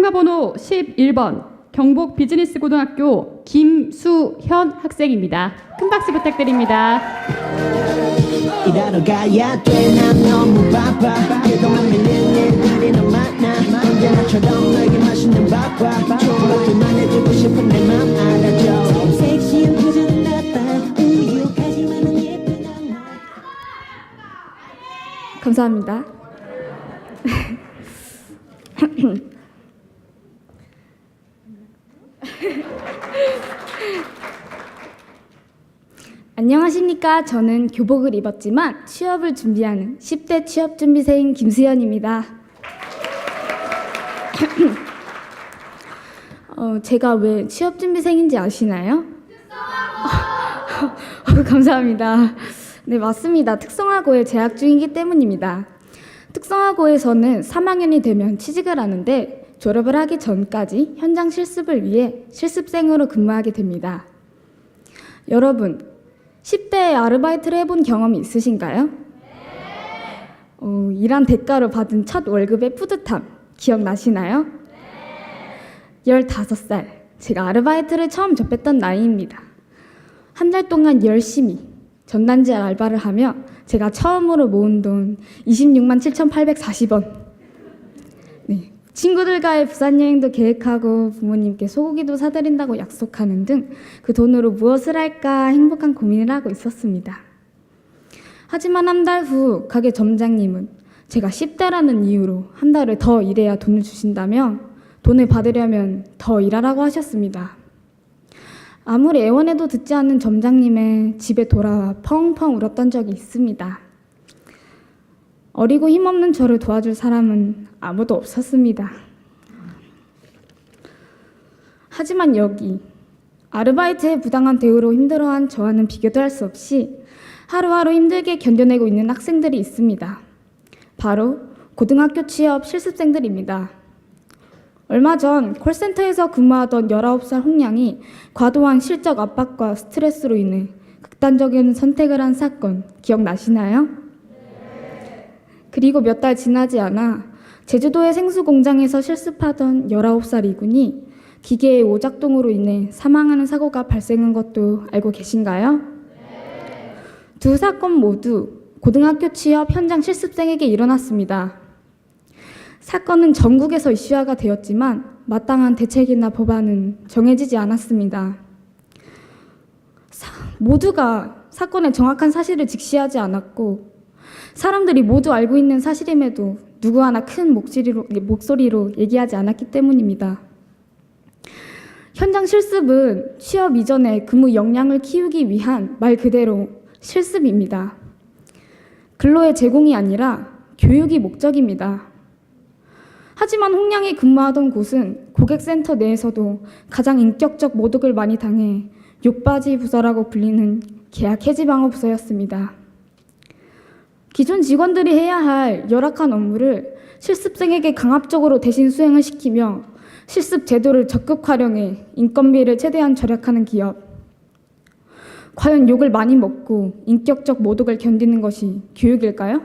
참가번호 11번 경북 비즈니스고등학교 김수현 학생입니다. 큰 박수 부탁드립니다. 일하러 가야 돼난 너무 바빠 그동안 밀린 일들이 너무 많아 언제나처럼 너에게 맛있는 밥과 조각들만 해주고 싶은 내맘 알아줘 섹시한 표정은 나빠 우유까지만은 예쁜 엄마 감사합니다. 안녕하십니까. 저는 교복을 입었지만 취업을 준비하는 10대 취업준비생인 김수연입니다. 어, 제가 왜 취업준비생인지 아시나요? 어, 감사합니다. 네, 맞습니다. 특성화고에 재학 중이기 때문입니다. 특성화고에서는 3학년이 되면 취직을 하는데 졸업을 하기 전까지 현장 실습을 위해 실습생으로 근무하게 됩니다. 여러분, 10대에 아르바이트를 해본 경험이 있으신가요? 어, 일한 대가로 받은 첫 월급의 뿌듯함 기억나시나요? 15살, 제가 아르바이트를 처음 접했던 나이입니다. 한 달 동안 열심히 전단지 알바를 하며 제가 처음으로 모은 돈 26만 7,840원. 네. 친구들과의 부산 여행도 계획하고 부모님께 소고기도 사드린다고 약속하는 등 그 돈으로 무엇을 할까 행복한 고민을 하고 있었습니다. 하지만 한 달 후 가게 점장님은 제가 10대라는 이유로 한 달을 더 일해야 돈을 주신다며 돈을 받으려면 더 일하라고 하셨습니다. 아무리 애원해도 듣지 않는 점장님의 집에 돌아와 펑펑 울었던 적이 있습니다. 어리고 힘없는 저를 도와줄 사람은 아무도 없었습니다. 하지만 여기 아르바이트의 부당한 대우로 힘들어한 저와는 비교도 할 수 없이 하루하루 힘들게 견뎌내고 있는 학생들이 있습니다. 바로 고등학교 취업 실습생들입니다. 얼마 전 콜센터에서 근무하던 19살 홍양이 과도한 실적 압박과 스트레스로 인해 극단적인 선택을 한 사건 기억나시나요? 그리고 몇 달 지나지 않아 제주도의 생수 공장에서 실습하던 19살 이군이 기계의 오작동으로 인해 사망하는 사고가 발생한 것도 알고 계신가요? 두 사건 모두 고등학교 취업 현장 실습생에게 일어났습니다. 사건은 전국에서 이슈화가 되었지만 마땅한 대책이나 법안은 정해지지 않았습니다. 사- 모두가 사건의 정확한 사실을 직시하지 않았고 사람들이 모두 알고 있는 사실임에도 누구 하나 큰 목소리로, 목소리로 얘기하지 않았기 때문입니다. 현장 실습은 취업 이전에 근무 역량을 키우기 위한 말 그대로 실습입니다. 근로의 제공이 아니라 교육이 목적입니다. 하지만 홍양이 근무하던 곳은 고객센터 내에서도 가장 인격적 모독을 많이 당해 욕바지 부서라고 불리는 계약 해지 방어 부서였습니다. 기존 직원들이 해야 할 열악한 업무를 실습생에게 강압적으로 대신 수행을 시키며 실습 제도를 적극 활용해 인건비를 최대한 절약하는 기업. 과연 욕을 많이 먹고 인격적 모독을 견디는 것이 교육일까요?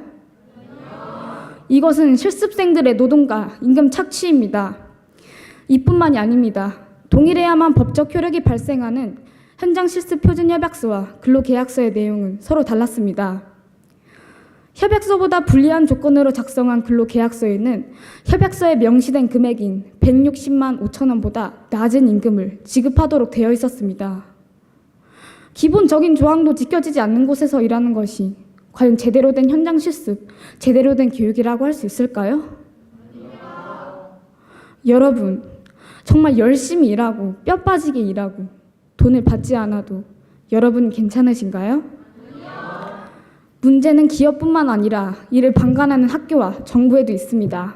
이것은 실습생들의 노동과 임금 착취입니다. 이뿐만이 아닙니다. 동일해야만 법적 효력이 발생하는 현장 실습 표준 협약서와 근로계약서의 내용은 서로 달랐습니다. 협약서보다 불리한 조건으로 작성한 근로계약서에는 협약서에 명시된 금액인 160만 5천 원보다 낮은 임금을 지급하도록 되어 있었습니다. 기본적인 조항도 지켜지지 않는 곳에서 일하는 것이 과연 제대로 된 현장 실습, 제대로 된 교육이라고 할 수 있을까요? 여러분, 정말 열심히 일하고 뼈 빠지게 일하고 돈을 받지 않아도 여러분 괜찮으신가요? 문제는 기업뿐만 아니라 이를 방관하는 학교와 정부에도 있습니다.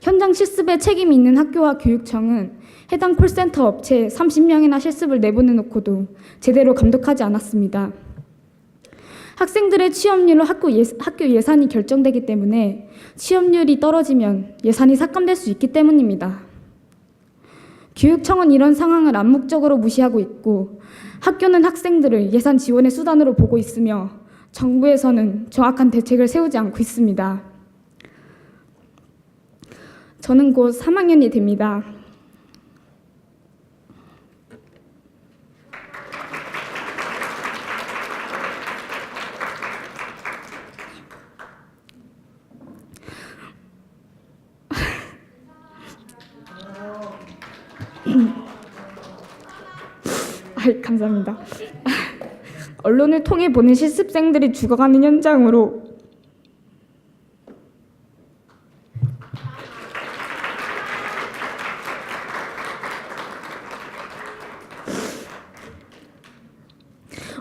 현장 실습에 책임이 있는 학교와 교육청은 해당 콜센터 업체에 30명이나 실습을 내보내놓고도 제대로 감독하지 않았습니다. 학생들의 취업률로 학교, 예, 학교 예산이 결정되기 때문에 취업률이 떨어지면 예산이 삭감될 수 있기 때문입니다. 교육청은 이런 상황을 암묵적으로 무시하고 있고 학교는 학생들을 예산 지원의 수단으로 보고 있으며 정부에서는 정확한 대책을 세우지 않고 있습니다. 저는 곧 3학년이 됩니다. 감사합니다. 언론을 통해 보는 실습생들이 죽어가는 현장으로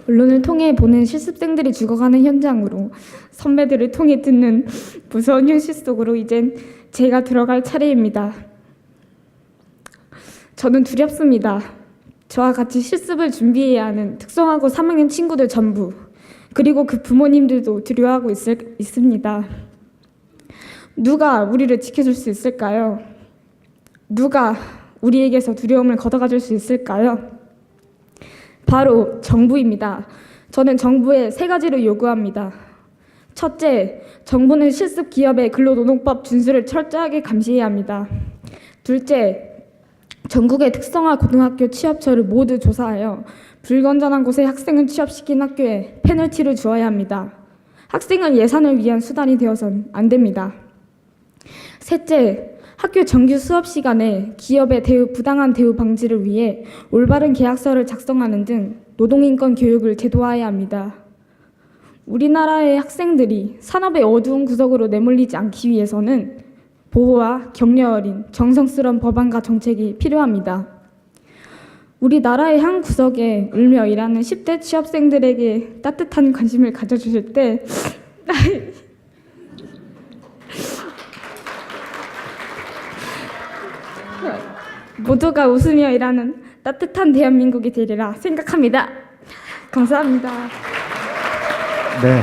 언론을 통해 보는 실습생들이 죽어가는 현장으로 선배들을 통해 듣는 무서운 현실 속으로 이젠 제가 들어갈 차례입니다. 저는 두렵습니다. 저와 같이 실습을 준비해야 하는 특성화고 3학년 친구들 전부 그리고 그 부모님들도 두려워하고 있을, 있습니다. 누가 우리를 지켜줄 수 있을까요? 누가 우리에게서 두려움을 걷어가 줄 수 있을까요? 바로 정부입니다. 저는 정부에 세 가지를 요구합니다. 첫째, 정부는 실습 기업의 근로노동법 준수를 철저하게 감시해야 합니다. 둘째, 전국의 특성화 고등학교 취업처를 모두 조사하여 불건전한 곳에 학생을 취업시킨 학교에 페널티를 주어야 합니다. 학생은 예산을 위한 수단이 되어선 안 됩니다. 셋째, 학교 정규 수업 시간에 기업의 대우 부당한 대우 방지를 위해 올바른 계약서를 작성하는 등 노동인권 교육을 제도화해야 합니다. 우리나라의 학생들이 산업의 어두운 구석으로 내몰리지 않기 위해서는 보호와 격려 어린 정성스러운 법안과 정책이 필요합니다. 우리나라의 한 구석에 울며 일하는 10대 취업생들에게 따뜻한 관심을 가져주실 때 모두가 웃으며 일하는 따뜻한 대한민국이 되리라 생각합니다. 감사합니다. 네,